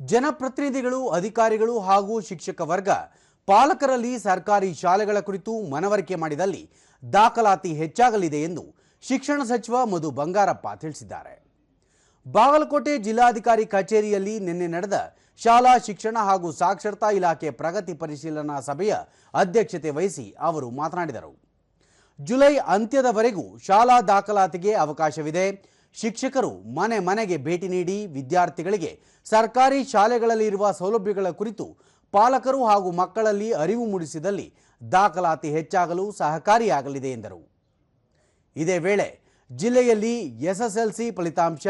ಜನಪ್ರತಿನಿಧಿಗಳು, ಅಧಿಕಾರಿಗಳು ಹಾಗೂ ಶಿಕ್ಷಕ ವರ್ಗ ಪಾಲಕರಲ್ಲಿ ಸರ್ಕಾರಿ ಶಾಲೆಗಳ ಕುರಿತು ಮನವರಿಕೆ ಮಾಡಿದಲ್ಲಿ ದಾಖಲಾತಿ ಹೆಚ್ಚಾಗಲಿದೆ ಎಂದು ಶಿಕ್ಷಣ ಸಚಿವ ಮಧು ಬಂಗಾರಪ್ಪ ತಿಳಿಸಿದ್ದಾರೆ. ಬಾಗಲಕೋಟೆ ಜಿಲ್ಲಾಧಿಕಾರಿ ಕಚೇರಿಯಲ್ಲಿ ನಿನ್ನೆ ನಡೆದ ಶಾಲಾ ಶಿಕ್ಷಣ ಹಾಗೂ ಸಾಕ್ಷರತಾ ಇಲಾಖೆ ಪ್ರಗತಿ ಪರಿಶೀಲನಾ ಸಭೆಯ ಅಧ್ಯಕ್ಷತೆ ವಹಿಸಿ ಅವರು ಮಾತನಾಡಿದರು. ಜುಲೈ ಅಂತ್ಯದವರೆಗೂ ಶಾಲಾ ದಾಖಲಾತಿಗೆ ಅವಕಾಶವಿದೆ. ಶಿಕ್ಷಕರು ಮನೆ ಮನೆಗೆ ಭೇಟಿ ನೀಡಿ ವಿದ್ಯಾರ್ಥಿಗಳಿಗೆ ಸರ್ಕಾರಿ ಶಾಲೆಗಳಲ್ಲಿರುವ ಸೌಲಭ್ಯಗಳ ಕುರಿತು ಪಾಲಕರು ಹಾಗೂ ಮಕ್ಕಳಲ್ಲಿ ಅರಿವು ಮೂಡಿಸಿದಲ್ಲಿ ದಾಖಲಾತಿ ಹೆಚ್ಚಾಗಲು ಸಹಕಾರಿಯಾಗಲಿದೆ ಎಂದರು. ಇದೇ ವೇಳೆ ಜಿಲ್ಲೆಯಲ್ಲಿ ಎಸ್ಎಸ್ಎಲ್ಸಿ ಫಲಿತಾಂಶ,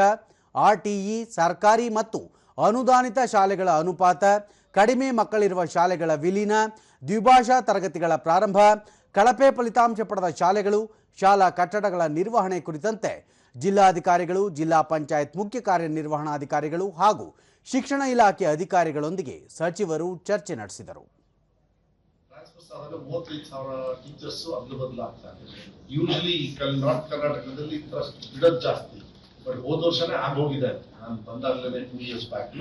ಆರ್ಟಿಇ, ಸರ್ಕಾರಿ ಮತ್ತು ಅನುದಾನಿತ ಶಾಲೆಗಳ ಅನುಪಾತ, ಕಡಿಮೆ ಮಕ್ಕಳಿರುವ ಶಾಲೆಗಳ ವಿಲೀನ, ದ್ವಿಭಾಷಾ ತರಗತಿಗಳ ಪ್ರಾರಂಭ, ಕಳಪೆ ಫಲಿತಾಂಶ ಪಡೆದ ಶಾಲೆಗಳು, ಶಾಲಾ ಕಟ್ಟಡಗಳ ನಿರ್ವಹಣೆ ಕುರಿತಂತೆ ಜಿಲ್ಲಾಧಿಕಾರಿಗಳು, ಜಿಲ್ಲಾ ಪಂಚಾಯತ್ ಮುಖ್ಯ ಕಾರ್ಯನಿರ್ವಹಣಾಧಿಕಾರಿಗಳು ಹಾಗೂ ಶಿಕ್ಷಣ ಇಲಾಖೆ ಅಧಿಕಾರಿಗಳೊಂದಿಗೆ ಸಚಿವರು ಚರ್ಚೆ ನಡೆಸಿದರು. ಬಟ್ ಹೋದ ವರ್ಷನೇ ಆಗೋಗಿದೆ. ನಾನು ಬಂದಾಗಲೇ ಟೂ ಇಯರ್ಸ್ ಬ್ಯಾಕ್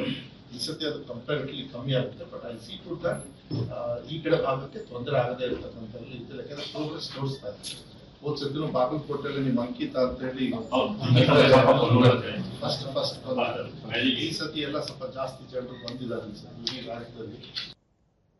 ಈ ಸತಿ ಅದು ಕಂಪೇರಿಟ್ಲಿ ಕಮ್ಮಿ ಆಗುತ್ತೆ but I see to that ಈ ಕಡೆ ಭಾಗಕ್ಕೆ ತೊಂದರೆ ಆಗದೆ ಇರತಕ್ಕಂಥದ್ದು ಯಾಕಂದ್ರೆ ಪ್ರೋಗ್ರೆಸ್ ತೋರಿಸ್ತಾ ಇದೆ. ಹೋದ್ ಸತಿನೂ ಬಾಗಲಕೋಟೆಯಲ್ಲಿ ನಿಮ್ಮ ಅಂಕಿತ ಅಂತ ಹೇಳಿ ಫಸ್ಟ್ ಫಸ್ಟ್ ಈ ಸತಿ ಎಲ್ಲ ಸ್ವಲ್ಪ ಜಾಸ್ತಿ ಜನರು ಬಂದಿದ್ದಾರೆ ಸರ್. ಈ ರಾಜ್ಯದಲ್ಲಿ.